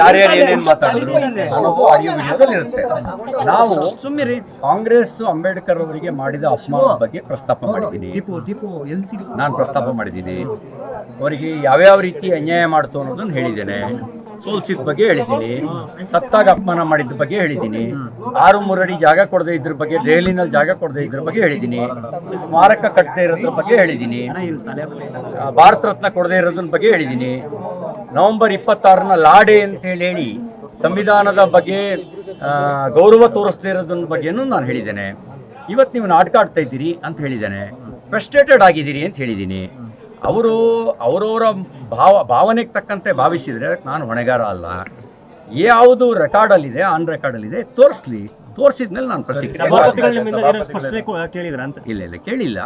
ಯಾರ್ಯಾರು ಏನೇನು ಮಾತಾಡಿದ್ರು ಅನ್ನೋದು ಆಡಿಯೋ ವಿಡಿಯೋದಲ್ಲಿ ಇರುತ್ತೆ. ನಾವು ಸುಮ್ಮನೆ ಕಾಂಗ್ರೆಸ್ ಅಂಬೇಡ್ಕರ್ ಅವರಿಗೆ ಮಾಡಿದ ಅಪಮಾನದ ಬಗ್ಗೆ ಪ್ರಸ್ತಾಪ ಮಾಡಿದ್ದೀನಿ. ದೀಪು ದೀಪು ಎಲ್ ನಾನು ಪ್ರಸ್ತಾಪ ಮಾಡಿದ್ದೀನಿ. ಅವರಿಗೆ ಯಾವ್ಯಾವ ರೀತಿ ಅನ್ಯಾಯ ಮಾಡ್ತು ಅನ್ನೋದನ್ನು ಹೇಳಿದ್ದೇನೆ. ಸೋಲ್ಸಿದ ಬಗ್ಗೆ ಹೇಳಿದ್ದೀನಿ. ಸತ್ತಾಗ ಅಪಮಾನ ಮಾಡಿದ ಬಗ್ಗೆ ಹೇಳಿದ್ದೀನಿ. ಆರು ಮೂರಡಿ ಜಾಗ ಕೊಡದೆ ಇದ್ರ ಬಗ್ಗೆ ದೆಹಲಿನಲ್ಲಿ ಜಾಗ ಕೊಡದೆ ಇದ್ರ ಬಗ್ಗೆ ಹೇಳಿದ್ದೀನಿ. ಸ್ಮಾರಕ ಕಟ್ಟದೆ ಇರೋದ್ರ ಬಗ್ಗೆ ಹೇಳಿದ್ದೀನಿ. ಭಾರತ ರತ್ನ ಕೊಡದೆ ಇರೋದ್ರ ಬಗ್ಗೆ ಹೇಳಿದ್ದೀನಿ. ನವೆಂಬರ್ ಇಪ್ಪತ್ತಾರನ ಲಾಡೆ ಅಂತ ಹೇಳಿ ಹೇಳಿ ಸಂವಿಧಾನದ ಬಗ್ಗೆ ಗೌರವ ತೋರಿಸದೇ ಇರೋದ್ರ ಬಗ್ಗೆನೂ ನಾನು ಹೇಳಿದ್ದೇನೆ. ಇವತ್ತು ನೀವು ನಾಟಕ ಆಡ್ತಾ ಇದ್ದೀರಿ ಅಂತ ಹೇಳಿದ್ದೇನೆ. ಫ್ರಸ್ಟ್ರೇಟೆಡ್ ಆಗಿದ್ದೀರಿ ಅಂತ ಹೇಳಿದ್ದೀನಿ. ಅವರು ಅವರವರ ಭಾವ ಭಾವನೆಗೆ ತಕ್ಕಂತೆ ಭಾವಿಸಿದರೆ ಅದಕ್ಕೆ ನಾನು ಹೊಣೆಗಾರ ಅಲ್ಲ. ಯಾವುದು ರೆಕಾರ್ಡಲ್ಲಿದೆ ಆನ್ ರೆಕಾರ್ಡಲ್ಲಿದೆ ತೋರಿಸ್ಲಿ. ತೋರಿಸಿದ್ಮೇಲೆ ನಾನು ಪ್ರತಿಕ್ರಿಯೆ ಇಲ್ಲ ಇಲ್ಲ ಕೇಳಿಲ್ಲ.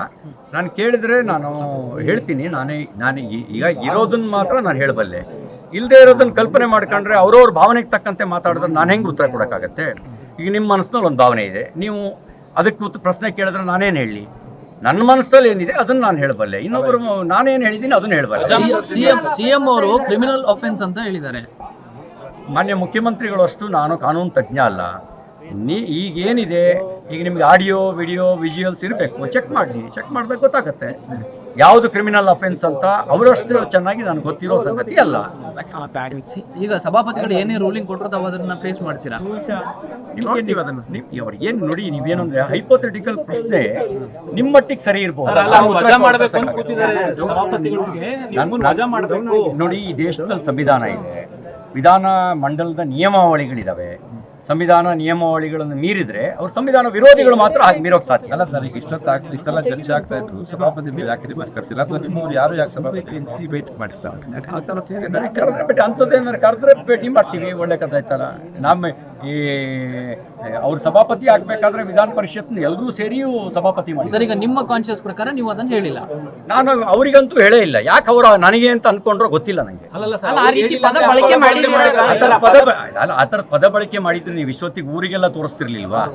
ನಾನು ಕೇಳಿದ್ರೆ ನಾನು ಹೇಳ್ತೀನಿ ನಾನೇ ನಾನು ಈಗ ಇರೋದನ್ನ ಮಾತ್ರ ನಾನು ಹೇಳಬಲ್ಲೆ. ಇಲ್ಲದೆ ಇರೋದನ್ನ ಕಲ್ಪನೆ ಮಾಡ್ಕೊಂಡ್ರೆ ಅವ್ರವ್ರ ಭಾವನೆಗೆ ತಕ್ಕಂತೆ ಮಾತಾಡಿದ್ರೆ ನಾನು ಹೆಂಗೆ ಉತ್ತರ ಕೊಡೋಕ್ಕಾಗತ್ತೆ? ಈಗ ನಿಮ್ಮ ಮನಸ್ಸಿನಲ್ಲಿ ಒಂದು ಭಾವನೆ ಇದೆ. ನೀವು ಅದಕ್ಕೆ ಉತ್ತ ಪ್ರಶ್ನೆ ಕೇಳಿದ್ರೆ ನಾನೇನು ಹೇಳಿ? ನನ್ನ ಮನಸ್ಸಲ್ಲಿ ಏನಿದೆ ಅದನ್ನ ನಾನು ಹೇಳಬಲ್ಲೆ. ಇನ್ನೊಬ್ಬರು ನಾನೇನು ಹೇಳಿದ್ದೀನಿ ಅದನ್ನ ಹೇಳಬಲ್ಲೆ. ಸಿಎಂ ಅವರು ಕ್ರಿಮಿನಲ್ ಅಫೆನ್ಸ್ ಅಂತ ಹೇಳಿದ್ದಾರೆ. ಮಾನ್ಯ ಮುಖ್ಯಮಂತ್ರಿಗಳು ಅಷ್ಟು ನಾನು ಕಾನೂನು ತಜ್ಞ ಅಲ್ಲ. ನೀ ಈಗ ಏನಿದೆ? ಈಗ ನಿಮ್ಗೆ ಆಡಿಯೋ ವಿಡಿಯೋ ವಿಜುವಲ್ಸ್ ಇರಬೇಕು. ಚೆಕ್ ಮಾಡಿ ಚೆಕ್ ಮಾಡಿದಾಗ ಗೊತ್ತಾಗುತ್ತೆ. ಯಾವುದು ಕ್ರಿಮಿನಲ್ ಅಫೆನ್ಸ್ ಅಂತ ಅವರಷ್ಟು ಚೆನ್ನಾಗಿ ನನಗೆ ಗೊತ್ತಿರೋ ಸಂಗತಿ ಅಲ್ಲ. ಈಗ ಸಭಾಪತಿಗಳು ಏನೇ ರೂಲಿಂಗ್ ಕೊಟ್ಟರು ತಾವು ಅದನ್ನ ಫೇಸ್ ಮಾಡ್ತೀರಾ? ನಿಮ್ಗೆ ನೀವು ಅದನ್ನು ನೀವು ಅವ್ರಿಗೆ ಏನು ನೋಡಿ ನೀವೇನಂದ್ರೆ ಹೈಪೋಥೆಟಿಕಲ್ ಪ್ರಶ್ನೆ ನಿಮ್ಮ ಮಟ್ಟಿಗೆ ಸರಿ ಮಾಡ್ಬೇಕು. ನೋಡಿ ಈ ದೇಶದಲ್ಲಿ ಸಂವಿಧಾನ ಇದೆ. ವಿಧಾನ ಮಂಡಲದ ನಿಯಮಾವಳಿಗಳಿದಾವೆ. ಸಂವಿಧಾನ ನಿಯಮಾವಳಿಗಳನ್ನು ಮೀರಿದ್ರೆ ಅವ್ರು ಸಂವಿಧಾನ ವಿರೋಧಿಗಳು ಮಾತ್ರ ಹಾಗೆ ಮೀರೋಕ್ ಸಾಧ್ಯ. ಅಲ್ಲ ಸರ್ ಈಗ ಆಗ್ತದೆ ಇಷ್ಟೆಲ್ಲ ಚರ್ಚೆ ಆಗ್ತಾ ಇದ್ರು. ಸಭಾಪತಿ ಮೇಲೆ ಯಾಕೆ ನಿಮ್ಮ ಕರೆಸಿಲ್ಲ? ಅಥವಾ ನಿಮ್ಮವ್ರು ಯಾರು ಯಾಕೆ ಸಭಾಪತಿ ಭೇಟಿ ಮಾಡಿರ್ತಾರೆ. ಕರೆದ್ರೆ ಭೇಟಿ ಅಂಥದ್ದೇನಾದ್ರು ಕರೆದ್ರೆ ಭೇಟಿ ಮಾಡ್ತೀವಿ ಒಳ್ಳೆ ಕಥೆ ಆಯ್ತಲ್ಲ. ನಮ್ಮ ಈ ಅವ್ರ ಸಭಾಪತಿ ಆಗ್ಬೇಕಾದ್ರೆ ವಿಧಾನ ಪರಿಷತ್ ಎಲ್ಲರೂ ಸೇರಿಯೂ ಸಭಾಪತಿ ಮಾಡಿ. ಸರ್ ಈಗ ನಿಮ್ಮ ಕಾನ್ಶಿಯಸ್ ಪ್ರಕಾರ ನೀವು ಅದನ್ನ ಹೇಳಿಲ್ಲ. ನಾನು ಅವರಿಗಂತೂ ಹೇಳೇ ಇಲ್ಲ. ಯಾಕೆ ಅವರ ನನಗೆ ಅಂತ ಅನ್ಕೊಂಡ್ರೋ ಗೊತ್ತಿಲ್ಲ ನನಗೆ ಅಲ್ಲಲ್ಲ ಸರ್ ಅಲ್ಲ, ಆ ರೀತಿ ಪದ ಬಳಕೆ ಮಾಡಿದ್ದೀರಾ? ಆ ಥರ ಪದ ಬಳಕೆ ಅಲ್ಲ ಆ ಥರ ಪದ ಬಳಕೆ ಮಾಡಿದ್ರೆ ನೀವು ಇಷ್ಟೊತ್ತಿಗೆ ಊರಿಗೆಲ್ಲ ತೋರಿಸ್ತಿರ್ಲಿಲ್ವಾ?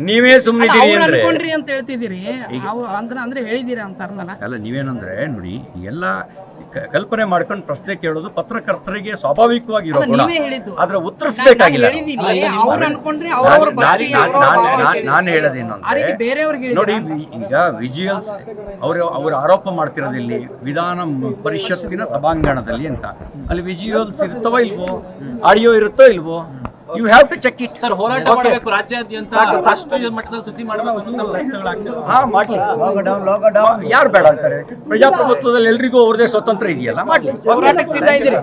ನೀವೇ ಸುಮ್ಮನಿದ್ದೀರಿ ಅವ್ರು ಅಂದ್ರೆ. ಅನ್ಕೊಂಡ್ರಿ ಅಂತ ಹೇಳ್ತಿದ್ದೀರಿ. ಅವು ಅಂದ್ರೆ ಅಂದ್ರೆ ಹೇಳಿದ್ದೀರಾ ಅಂತ ಅಲ್ಲ ನೀವೇನಂದ್ರೆ ನೋಡಿ ಎಲ್ಲ ಕ- ಕಲ್ಪನೆ ಮಾಡ್ಕೊಂಡು ಪ್ರಶ್ನೆ ಕೇಳೋದು ಪತ್ರಕರ್ತರಿಗೆ ಸ್ವಾಭಾವಿಕವಾಗಿ ಗುಣ. ನೀವೇ ಹೇಳಿದ್ದು. ಆದ್ರೆ ಉತ್ತರಿಸಬೇಕಾಗಿಲ್ಲ. ನಾವು. ಹೇಳಿದೀನಿ. ಅವ್ರು ಅನ್ಕೊಂಡ್ರೆ ನಾನು- ಅವ್ರವ್ರ ನಾನು- ಭಕ್ತಿ, ಅವ್ರವ್ರ ಭಾವನೆ. ನಾನು ಹೇಳೋದೇನು ಆ ರೀತಿ ಬೇರೆಯವ್ರಿಗೆ ನೋಡಿ? ವಿ- ಈಗ ವಿಜುವಲ್ಸ್ ಅವರು ಅವರು ಆರೋಪ ಮಾಡ್ತಿರೋದಿಲ್ಲಿ ವಿಧಾನ ಮ್- ಪರಿಷತ್ತಿನ ಸಭಾಂಗಣದಲ್ಲಿ ಅಂತ. ಅಲ್ಲಿ ವಿಜುವಲ್ಸ್ ಇರ್ತವೋ ಇಲ್ವೋ ಆಡಿಯೋ ಇರುತ್ತೋ ಇಲ್ವೋ you have to check it sir ಹೋರಾಟ ಮಾಡಬೇಕು ರಾಜ್ಯಾದ್ಯಂತ ರಾಷ್ಟ್ರೀಯ ಮಟ್ಟದಲ್ಲಿ ಸುದ್ದಿ ಮಾಡಬೇಕು ಅಂತ ನಮ್ಮ ಪ್ರಯತ್ನಗಳಾಗ್ತವೆ ಹಾ ಮಾಡ್ಲಿ. ಯಾರು ಬೇಡ ಅಂತಾರೆ? ಪ್ರಜಾಪ್ರಭುತ್ವದಲ್ಲಿ ಎಲ್ರಿಗೂ ಅವ್ರದೇ ಸ್ವತಂತ್ರ ಇದೆಯಲ್ಲ ಮಾಡ್ಲಿ. ಹೋರಾಟಕ್ಕೆ ಸಿದ್ಧ ಇದ್ದೀರಿ.